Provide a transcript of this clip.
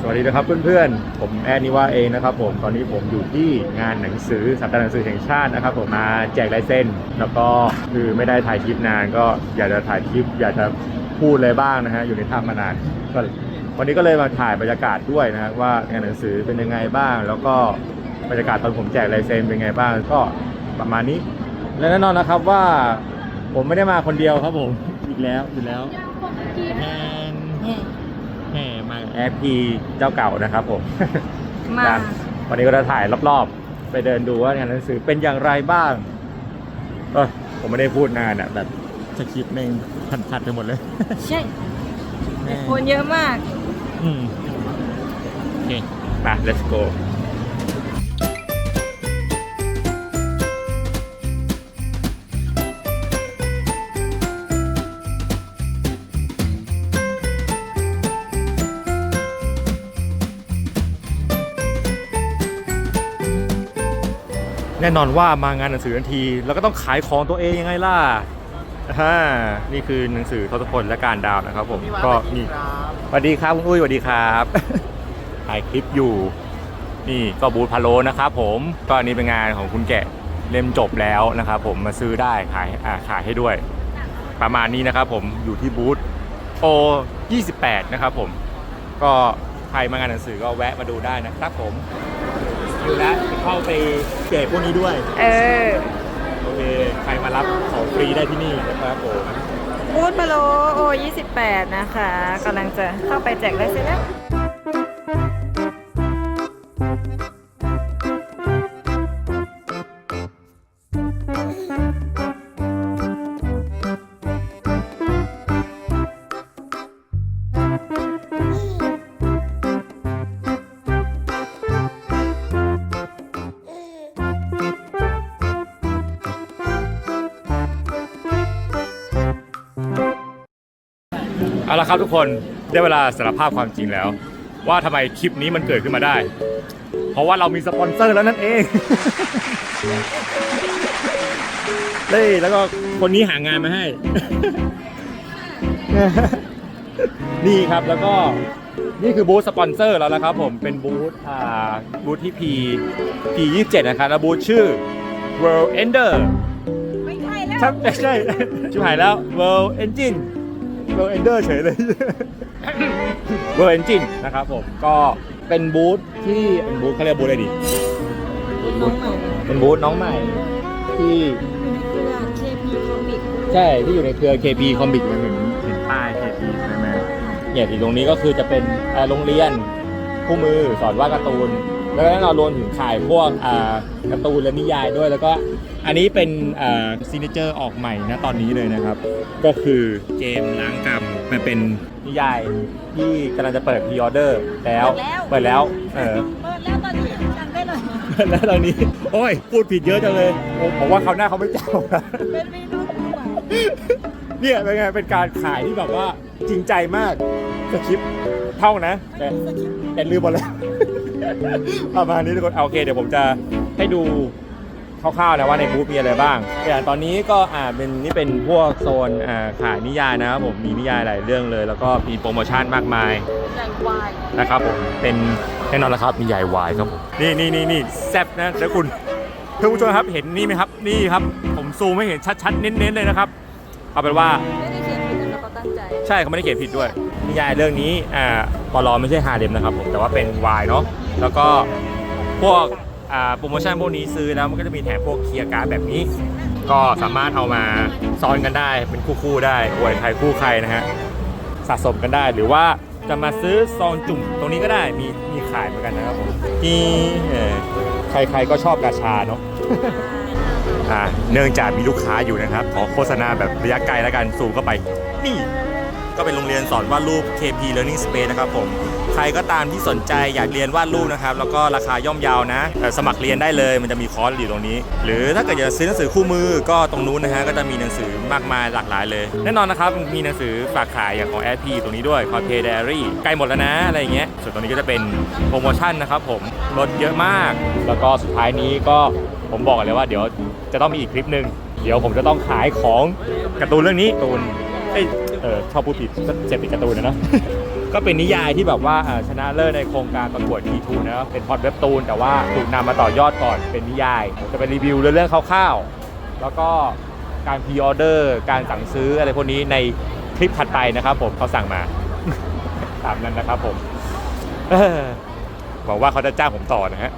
สวัสดีนะครับเพื่อนๆ ผมแอนนิว่าเองนะครับผม ตอนนี้ผมอยู่ที่งานหนังสือสัปดาห์หนังสือแห่งชาตินะครับผมมาแจกลายเซ็นแล้วก็คือไม่ได้ถ่ายคลิปนาน ก็อยากจะถ่ายคลิป อยากจะพูดอะไรบ้างนะฮะอยู่ในถ้ำมานานก็วันนี้ก็เลยมาถ่ายบรรยากาศด้วยนะฮะว่างานหนังสือเป็นยังไงบ้าง แล้วก็บรรยากาศตอนผมแจกลายเซ็นเป็นไงบ้างก็ประมาณนี้ และแน่นอนนะครับว่าผมไม่ได้มาคนเดียวครับผมอีกแล้วอีกแล้ว แอนแห่มาแอปพีเจ้าเก่านะครับผมมานะวันนี้ก็จะถ่ายรอบๆ ไปเดินดูว่างานหนังสือเป็นอย่างไรบ้างเออผมไม่ได้พูดนานอะแบบสคริปต์แม่งพันๆไปหมดเลย ใช่คนเยอะมาก อืม โอเคมา let's go แน่นอนว่ามางานหนังสือทันทีเราก็ต้องขายของตัวเองยังไงล่ะฮ่านี่คือหนังสือทศพลและการดาวนะครับ ผมก็นี่สวัสดีครับคุณอุ้ยสวัสดีครับถ่ายคลิปอยู่ นี่ก็บูธพะโลนะครับผมก็อันนี้เป็นงานของคุณแกะเล่มจบแล้วนะครับผมมาซื้อได้ขายอ่าขายให้ด้วย ประมาณนี้นะครับผมอยู่ที่บูธโอ28 นะครับผม ก็ใครมางานหนังสือก็แวะมาดูได้นะครับผม อยู่แล้วเข้าไปเก็บพวกนี้ด้วย เออ โอเค ใครมารับของฟรีได้ที่นี่นะครับผมบูธพะโลโอ28 นะคะกำลังจะเข้าไปแจกได้เสร็จแล้ว เอาละครับทุกคนได้เวลาสารภาพความจริงแล้ว ว่าทำไมคลิปนี้มันเกิดขึ้นมาได้ เพราะว่าเรามีสปอนเซอร์แล้วนั่นเอง เฮ้ยแล้วก็คนนี้หางานมาให้ นี่ครับแล้วก็นี่คือบูธสปอนเซอร์แล้วนะครับผมเป็นบูธอ่าบูธที่ P P 27นะครับแล้วบูธชื่อ World Ender ไม่ใช่แล้ว ครับไม่ใช่ ชิบหายแล้ว World Engine World Ender เฉยเลย World Engine นะครับผม ก็เป็นบูธที่เป็นบูธเขาเรียกบูธอะไรดี น้องใหม่เป็นบูธน้องใหม่ที่เครือ KP Comic ใช่ที่อยู่ในเครือ KP Comic มันเห็นเห็นป้าย KP ใช่ไหมเนี่ยที่ตรงนี้ก็คือจะเป็นเอ่อโรงเรียนคู่มือสอนวาดการ์ตูน แล้วก็แน่นอนรวมถึงขายพวกอ่าการ์ตูนและนิยายด้วย แล้วก็อันนี้เป็นซีเนเจอร์ออกใหม่นะตอนนี้เลยนะครับ ก็คือเกมล้างกรรมมันเป็นนิยายที่กำลังจะเปิดพรีออเดอร์แล้วเปิดแล้วเออเปิดแล้วตอนนี้สั่งได้เลยแล้วตอนนี้ โอ้ยพูดผิดเยอะจังเลยโอ้ผมว่าเขาวหน้าเขาไม่เจ้านะเป็นเมนูใหม่เนี่ยเป็นไงเป็นการขายที่แบบว่าจริงใจมากสคริปต์เท่านะ แต่สคริปต์แต่ลืมหมดแล้ว ประมาณนี้ทุกคนเอาโอเคเดี๋ยวผมจะให้ดูคร่าวๆนะว่าในบูธมีอะไรบ้างอย่างตอนนี้ก็อ่าเป็นนี่เป็นพวกโซนอ่าขายนิยายนะครับผมมีนิยายหลายเรื่องเลย แล้วก็มีโปรโมชั่นมากมายใหญ่วายนะครับผมเป็นแน่นอนแล้วครับมีใหญ่วายครับผมนี่นี่นี่นี่แซบนะแล้วคุณเพื่อนผู้ชมครับเห็นนี่ไหมครับนี่ครับ ผมซูมให้เห็นชัดๆเน้นๆเลยนะครับเอาเป็นว่าไม่ได้เขียนผิดนะเขาตั้งใจใช่เขาไม่ได้เขียนผิดด้วยนิยายเรื่องนี้อ่าปลอไม่ใช่ฮาเลมนะครับผมแต่ว่าเป็นวายเนาะ แล้วก็พวกโปรโมชั่นพวกนี้ซื้อแล้วมันก็จะมีแถมพวกเคลียร์การ์ดแบบนี้ ก็สามารถเอามาซ้อนกันได้เป็นคู่ๆได้อวยใครคู่ใครนะฮะสะสมกันได้หรือว่าจะมาซื้อซองจุ่มตรงนี้ก็ได้มีมีขายเหมือนกันนะครับผมที่ใครๆก็ชอบกาชาเนาะอ่าเนื่องจากมีลูกค้าอยู่นะครับ ขอโฆษณาแบบระยะไกลแล้วกันซูมเข้าไป นี่ ก็เป็นโรงเรียนสอนวาดรูป KP Learning Space นะครับผม รก็ตามที่สนใจอยากเรียนวาดรูปนะครับ แล้วก็ราคาย่อมเยาวนะเอ่อสมัครเรียนได้เลยมันจะมีคอร์สอยู่ตรงนี้ หรือถ้าเกิดอยากจะซื้อหนังสือคู่มือก็ตรงนู้นนะฮะก็จะมีหนังสือมากมายหลากหลายเลย แน่นอนนะครับมีหนังสือฝากขายอย่างของ SP ตรงนี้ด้วย c o p a y Diary ใกล้หมดแล้วนะอะไรอย่างเงี้ยส่วนตรงนี้ก็จะเป็นโปรโมชั่นนะครับผมลดเยอะมาก แล้วก็สุดท้ายนี้ก็ผมบอกเลยว่าเดี๋ยวจะต้องมีอีกคลิปหนึ่งเดี๋ยวผมจะต้องขายของการ์ตูนเรื่องนี้การ์ตูนเอ้ยเออชอบพูดผิดก็เจ็บติดการ์ตูนนะเนาะ ก็เป็นนิยายที่แบบว่าชนะเลิศในโครงการประกวดทีทูนะเป็นพอดเว็บตูน แต่ว่าถูกนำมาต่อยอดก่อนเป็นนิยาย จะไปรีวิวเรื่องๆคร่าวๆแล้วก็การพรีออเดอร์ การสั่งซื้ออะไรพวกนี้ในคลิปถัดไปนะครับ ผมเขาสั่งมาตามนั้นนะครับผมบออหวังว่าเขาจะจ้างผมต่อนะฮะ